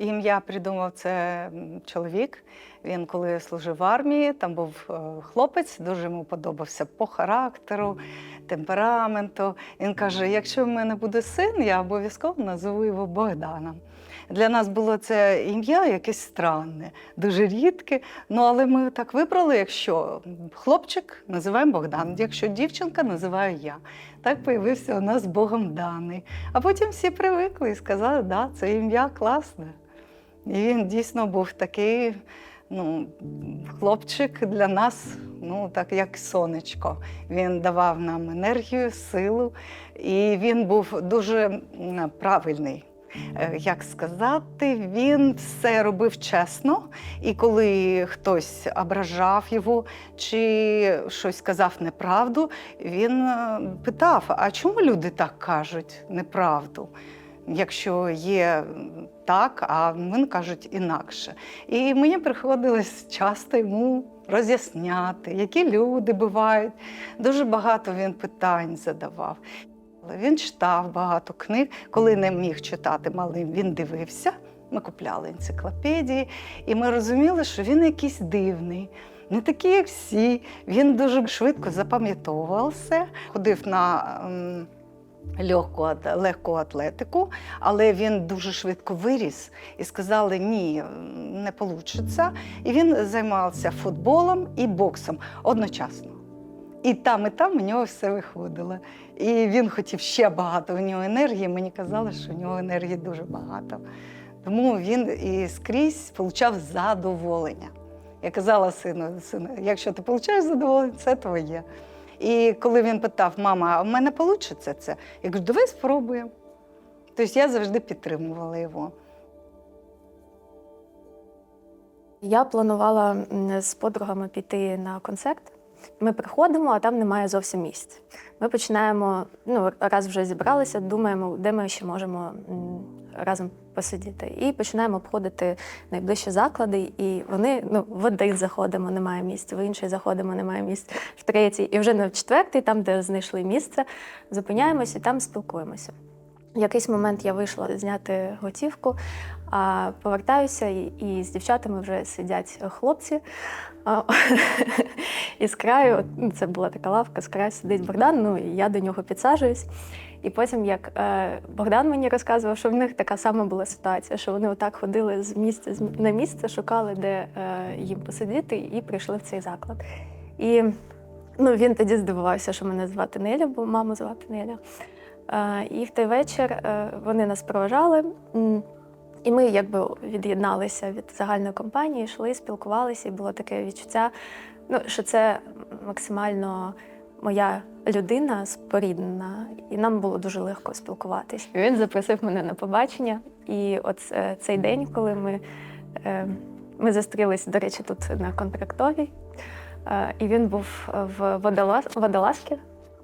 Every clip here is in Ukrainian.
Ім'я придумав це чоловік. Він коли служив в армії, там був е, хлопець, дуже йому подобався по характеру, темпераменту. Він каже: якщо в мене буде син, я обов'язково назову його Богданом. Для нас було це ім'я якесь странне, дуже рідке. Ну, але ми так вибрали, якщо хлопчик називаємо Богдан, якщо дівчинка називаю я. Так появився у нас Богом даний. А потім всі привикли і сказали, да, це ім'я класне. І він дійсно був такий ну, хлопчик для нас, ну, так як сонечко. Він давав нам енергію, силу, і він був дуже правильний. Е, Як сказати, він все робив чесно, і коли хтось ображав його чи щось сказав неправду, він е, питав: а чому люди так кажуть неправду? Якщо є так, а вони кажуть інакше. І мені приходилось часто йому роз'ясняти, які люди бувають. Дуже багато він питань задавав. Але Він читав багато книг. Коли не міг читати малим, він дивився. Ми купляли енциклопедії, і ми розуміли, що він якийсь дивний, не такий, як всі. Він дуже швидко запам'ятовував все, ходив на ем, легку, легку атлетику, але він дуже швидко виріс і сказали, ні, не вийде. І він займався футболом і боксом одночасно. І там, і там у нього все виходило. І він хотів ще багато у нього енергії. Мені казали, що у нього енергії дуже багато. Тому він і скрізь отримав задоволення. Я казала сину, сину, якщо ти отримуєш задоволення, це твоє. І коли він питав, мама, а в мене вийде це? Я кажу, давай спробуємо. Тобто я завжди підтримувала його. Я планувала з подругами піти на концерт. Ми приходимо, а там немає зовсім місць. Ми починаємо, ну, раз вже зібралися, думаємо, де ми ще можемо разом посидіти. І починаємо обходити найближчі заклади, і вони ну, в один заходимо, немає місць, в інший заходимо, немає місць, в третій. І вже на четвертий, там, де знайшли місце, зупиняємося і там спілкуємося. В якийсь момент я вийшла зняти готівку, а повертаюся, і, і з дівчатами вже сидять хлопці. І краю, ну, це була така лавка, з краю сидить Богдан, ну і я до нього підсаджуюсь. І потім, як е, Богдан мені розказував, що в них така сама була ситуація, що вони отак ходили з місця на місце, шукали, де е, їм посидіти, і прийшли в цей заклад. І ну, він тоді здивувався, що мене звати Неля, бо маму звати Неля. Е, І в той вечір вони нас проважали. І ми якби від'єдналися від загальної компанії, йшли, спілкувалися, і було таке відчуття, ну, що це максимально моя людина споріднена, і нам було дуже легко спілкуватись. Він запросив мене на побачення, і от е, цей день, коли ми, е, ми зустрілись, до речі, тут на контрактовій, е, і він був в водолаз, водолазці.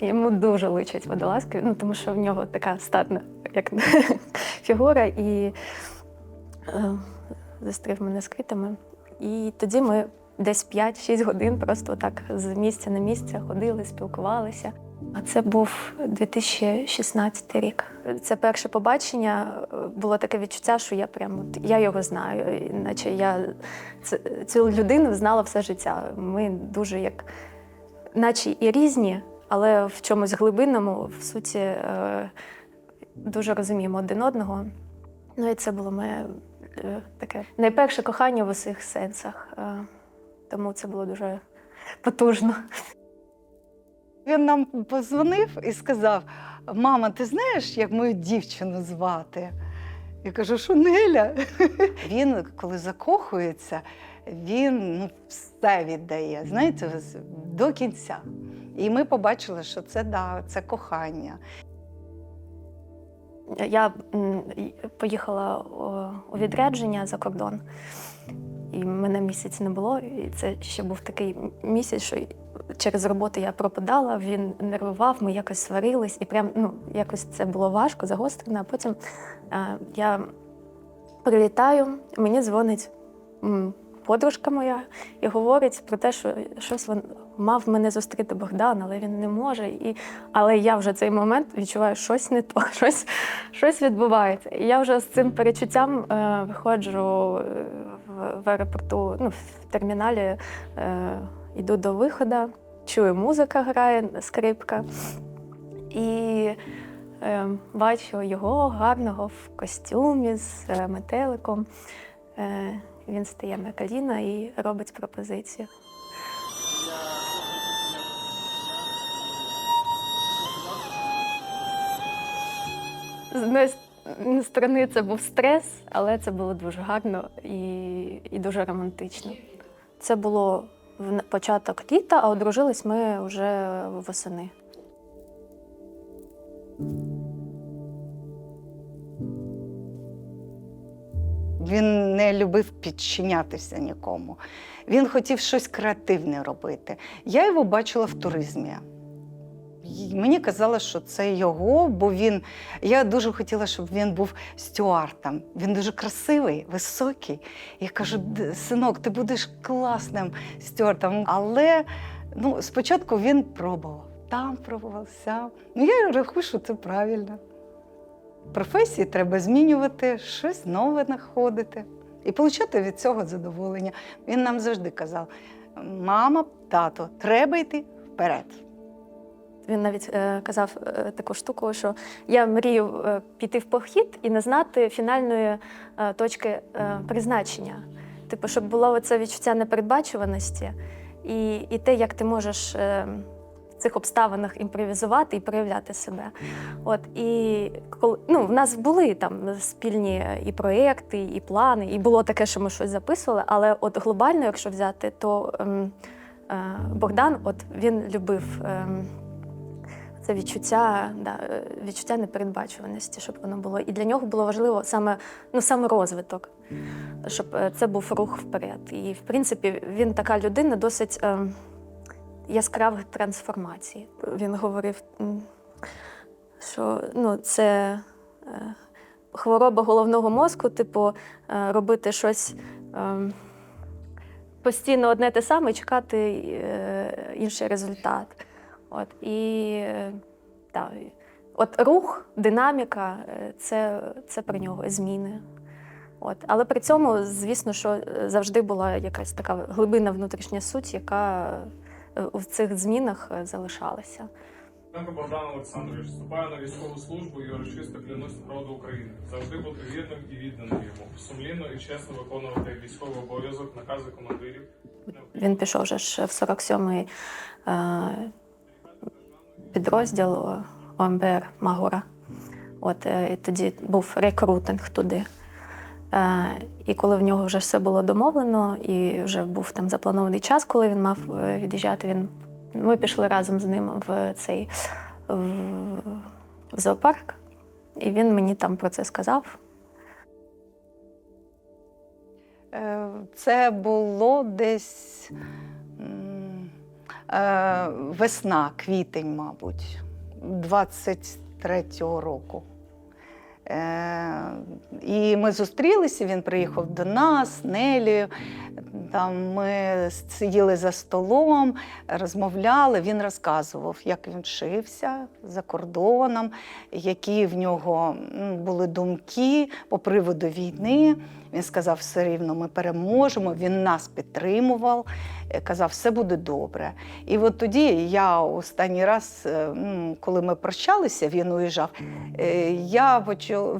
Йому дуже личать водолазки, ну тому що в нього така статна як фігура, і зустрів мене з квітами. І тоді ми десь 5-6 годин просто так з місця на місце ходили, спілкувалися. А це був 2016 рік. Це перше побачення. е, Було таке відчуття, що я прямо я його знаю, наче я цю людину знала все життя. Ми дуже як, наче і різні, але в чомусь глибинному, в суті, е, дуже розуміємо один одного. Ну і це було моє е, таке найперше кохання в усіх сенсах. Е, Тому це було дуже потужно. Він нам позвонив і сказав: Мама, ти знаєш, як мою дівчину звати? Я кажу, що Неля. Він, коли закохується, він ну, все віддає, знаєте, до кінця. І ми побачили, що це да, це кохання. Я поїхала у відрядження за кордон, і мене місяць не було. І це ще був такий місяць, що через роботу я пропадала, він нервував, ми якось сварились, і прям ну, якось це було важко, загострено. А потім е, я прилітаю, мені дзвонить подружка моя і говорить про те, що щось вон, мав мене зустріти Богдан, але він не може. І... Але я вже цей момент відчуваю, щось не то, щось, щось відбувається. І я вже з цим перечуттям е, виходжу е, в, в аеропорту, ну, в терміналі, е, йду до виходу, чую, музика грає, скрипка. І е, бачу його гарного в костюмі з е, метеликом. Е, він стає на коліна і робить пропозицію. З однієї с- сторони це був стрес, але це було дуже гарно і, і дуже романтично. Це було в початок літа, а одружились ми вже восени. Він не любив підчинятися нікому. Він хотів щось креативне робити. Я його бачила в туризмі. Мені казали, що це його, бо він. Я дуже хотіла, щоб він був стюартом. Він дуже красивий, високий. Я кажу, синок, ти будеш класним стюартом. Але ну, спочатку він пробував. Там пробував, сям. Ну, я рахую, що це правильно. Професії треба змінювати, щось нове знаходити і отримати від цього задоволення. Він нам завжди казав: мама, тато, треба йти вперед. Він навіть е, казав е, таку штуку, що я мрію е, піти в похід і не знати фінальної е, точки е, призначення. Типу, щоб було оце відчуття непередбачуваності і, і те, як ти можеш е, цих обставинах імпровізувати і проявляти себе. От і коли ну, в нас були там спільні і проекти, і плани, і було таке, що ми щось записували. Але от глобально, якщо взяти, то ем, е, Богдан, от він любив. Ем, це відчуття, да, е, відчуття непередбачуваності, щоб воно було. І для нього було важливо саме, ну, саме розвиток, щоб е, це був рух вперед. І, в принципі, він така людина досить е, яскравих трансформацій. Він говорив, що ну, це е, хвороба головного мозку, типу, е, робити щось. Е, Постійно одне те саме чекати інший результат. От і так, от рух, динаміка це, це про нього зміни. От. Але при цьому, звісно, що завжди була якась така глибинна внутрішня суть, яка в цих змінах е, залишалася. Богдан Олександрович вступає на військову службу і урочисто клянусь народу України. Завжди бути вірним і відданим йому, сумлінно і чесно виконувати військовий обов'язок, накази командирів. Він пішов вже ж в 47-й е, підрозділ ОМБР Магора. От е, і тоді був рекрутинг туди. Е, і коли в нього вже все було домовлено, і вже був там запланований час, коли він мав е, від'їжджати, він, ми пішли разом з ним в цей в, зоопарк, і він мені там про це сказав. Е, Це було десь е, весна, квітень, мабуть, 23-го року. Е, І ми зустрілися, він приїхав до нас, Нелі. Там ми сиділи за столом, розмовляли. Він розказував, як він вчився за кордоном, які в нього були думки по приводу війни. Він сказав, все рівно ми переможемо. Він нас підтримував, е, казав, все буде добре. І от тоді я останній раз, е, коли ми прощалися, він уїжджав, е, я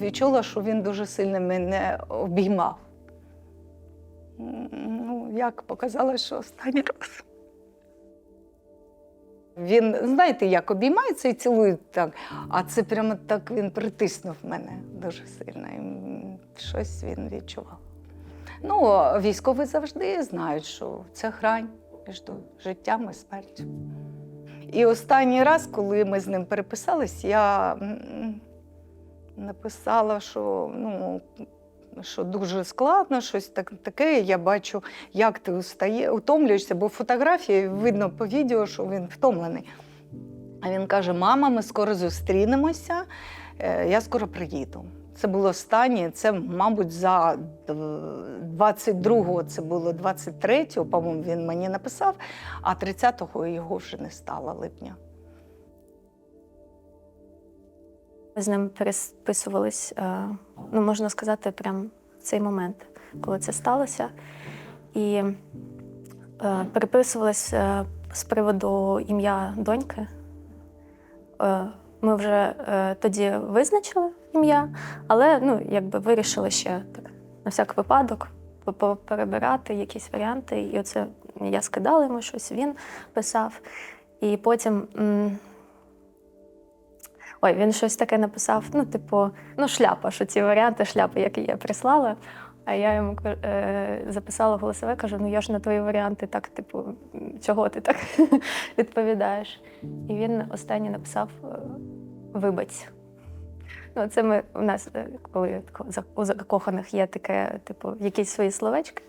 відчула, що він дуже сильно мене обіймав. Ну, як показалось, що останній раз. Він, знаєте, як обіймається і цілує так, а це прямо так він притиснув мене дуже сильно. Щось він відчував. Ну, військові завжди знають, що це грань між життям і смертю. І останній раз, коли ми з ним переписались, я написала, що ну, що дуже складно, щось так, таке. Я бачу, як ти устає, утомлюєшся, бо фотографії видно по відео, що він втомлений. А він каже: Мама, ми скоро зустрінемося, е, я скоро приїду. Це було останнє. Це, мабуть, за 22-го, це було 23-го, по-моєму, він мені написав, а 30-го його вже не стало липня. Ми з ним переписувались, е, ну можна сказати, прям в цей момент, коли це сталося. І е, переписувались е, з приводу ім'я доньки. Ми вже е, тоді визначили ім'я, але ну, якби вирішили ще так, на всяк випадок перебирати якісь варіанти. І оце я скидала йому щось, він писав. І потім. м, Ой, він щось таке написав, ну, типу, ну, шляпа, що ці варіанти шляпи, які я прислала. А я йому е, записала голосове, кажу: ну я ж на твої варіанти так, типу, чого ти так відповідаєш? І він останній написав е, вибач. Ну, це ми у нас, е, коли у закоханих є таке, типу, якісь свої словечки.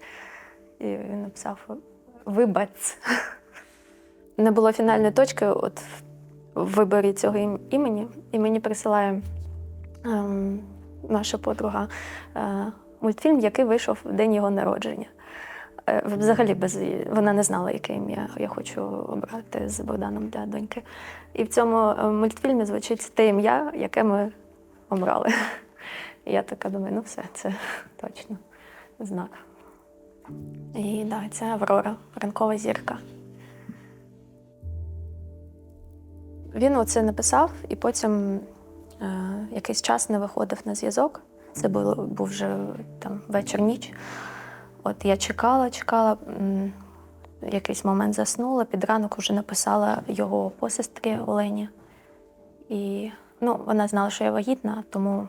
І він написав вибац. Не було фінальної точки от в виборі цього імені, і мені присилає ем, наша подруга е, мультфільм, який вийшов в день його народження. Е, Взагалі без вона не знала, яке ім'я я хочу обрати з Богданом для доньки. І в цьому е, мультфільмі звучить те ім'я, яке ми обрали. І я така думаю, ну все, це точно знак. І так, да, це Аврора, ранкова зірка. Він оце написав, і потім е, якийсь час не виходив на зв'язок. Це було, був вже там вечір-ніч. От я чекала, чекала, якийсь момент заснула, під ранок вже написала його посестрі Олені. І ну, вона знала, що я вагітна, тому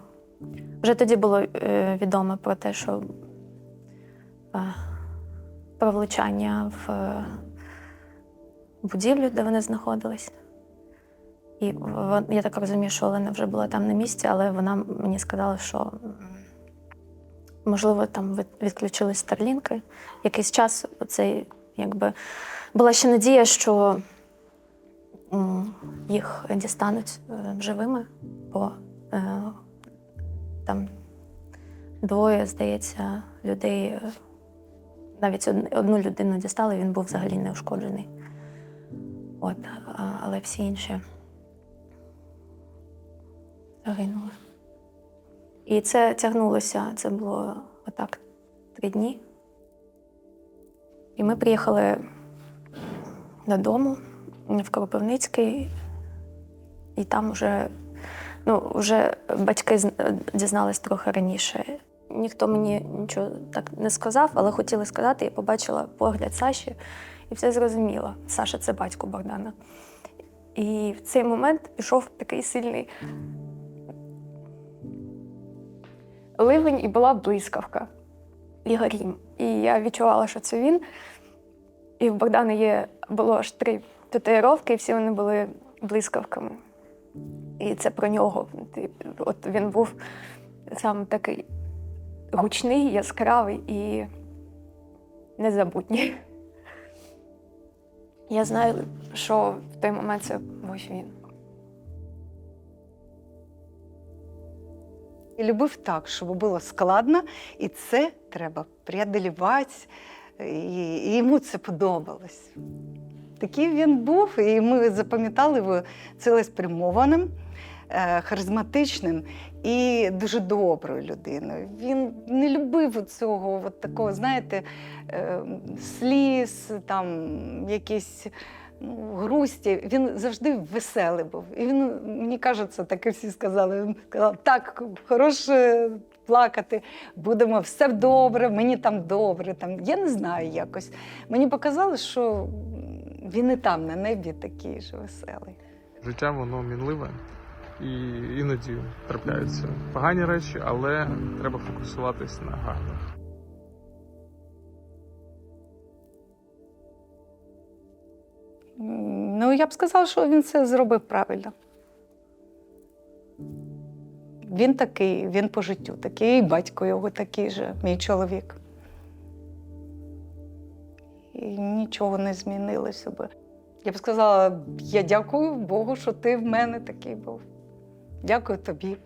вже тоді було е, відомо про те, що е, про влучання в е, будівлю, де вони знаходились. І я так розумію, що Олена вже була там на місці, але вона мені сказала, що можливо там відключились старлінки. Якийсь час оцей, якби була ще надія, що їх дістануть е, живими, бо е, там двоє, здається, людей. е, Навіть одну людину дістали, він був взагалі не ушкоджений. От, але всі інші загинули. І це тягнулося, це було отак три дні. І ми приїхали додому в Кропивницький, і там вже, ну, вже батьки дізнались трохи раніше. Ніхто мені нічого так не сказав, але хотіли сказати, я побачила погляд Саші і все зрозуміла. Саша це батько Богдана. І в цей момент пішов такий сильний ливень і була блискавка і грім. І я відчувала, що це він. І в Богдана є було аж три татуїровки, і всі вони були блискавками. І це про нього. От він був сам такий гучний, яскравий і незабутній. Я знаю, що в той момент це був він. І любив так, щоб було складно, і це треба преодолівати, і, йому це подобалось. Такий він був, і ми запам'ятали його цілеспрямованим, е, харизматичним і дуже доброю людиною. Він не любив цього от такого, знаєте, е, сліз, там якісь ну, грусті. Він завжди веселий був. І він, мені кажеться, так і всі сказали. Він сказав, так, хороше плакати, будемо все добре, мені там добре. Там. Я не знаю якось. Мені показали, що він і там на небі такий ж веселий. Життя воно мінливе і іноді трапляються погані речі, але треба фокусуватись на гарних. Ну, я б сказала, що він це зробив правильно. Він такий, він по життю такий, батько його такий же, мій чоловік. І нічого не змінилося би. Я б сказала, я дякую Богу, що ти в мене такий був. Дякую тобі.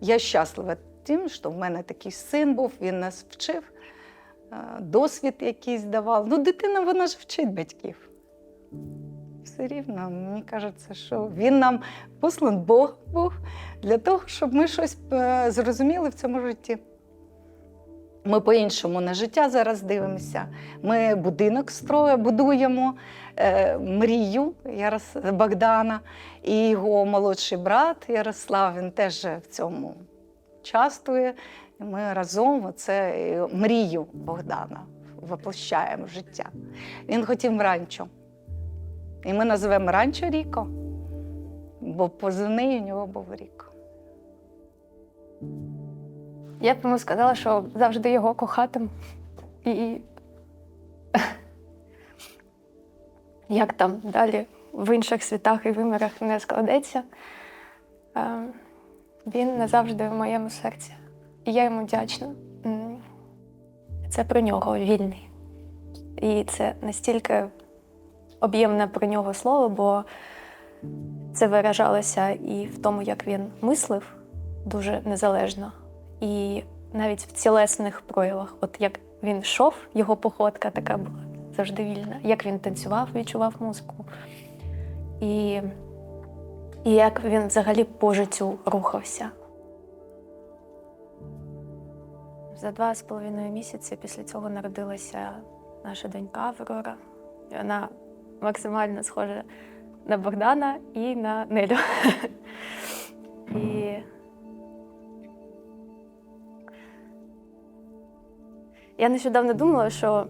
Я щаслива тим, що в мене такий син був, він нас вчив, е, досвід якийсь давав. Ну, дитина вона ж вчить батьків. Все рівно, мені кажеться, що він нам послан Бог був для того, щоб ми щось е, зрозуміли в цьому житті. Ми по-іншому на життя зараз дивимося. Ми будинок строє, будуємо е, мрію Ярос... Богдана і його молодший брат Ярослав. Він теж в цьому участвує. Ми разом оце е, мрію Богдана воплощаємо в життя. Він хотів ранчо. І ми називаємо ранчо Ріко, бо позивний у нього був Ріко. Я б йому сказала, що завжди його кохатиму. І як там далі в інших світах і вимірах не складеться, е, він назавжди в моєму серці. І я йому вдячна. Це про нього вільний. І це настільки об'ємне про нього слово, бо це виражалося і в тому, як він мислив дуже незалежно, і навіть в тілесних проявах. От як він йшов, його походка така була завжди вільна, як він танцював, відчував музику. І, і як він взагалі по життю рухався. За два з половиною місяці після цього народилася наша донька Аврора. Вона максимально схожа на Богдана і на Нелю. І я нещодавно думала, що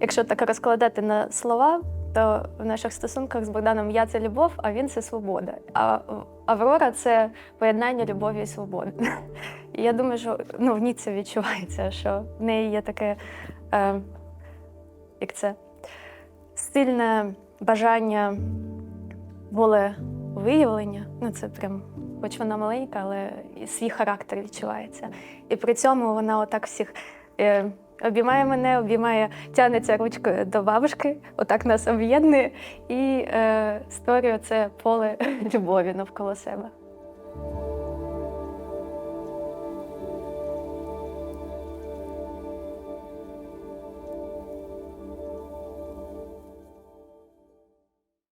якщо так розкладати на слова, то в наших стосунках з Богданом я це любов, а він це свобода. А Аврора це поєднання любові і свободи. І я думаю, що ну, в ній це відчувається, що в неї є таке, е, як це, сильне бажання волевиявлення. Ну, це прям, хоч вона маленька, але свій характер відчувається. І при цьому вона отак всіх е, обіймає мене, обіймає, тягнеться ручкою до бабушки, отак нас об'єднує і е, створює це поле любові навколо себе.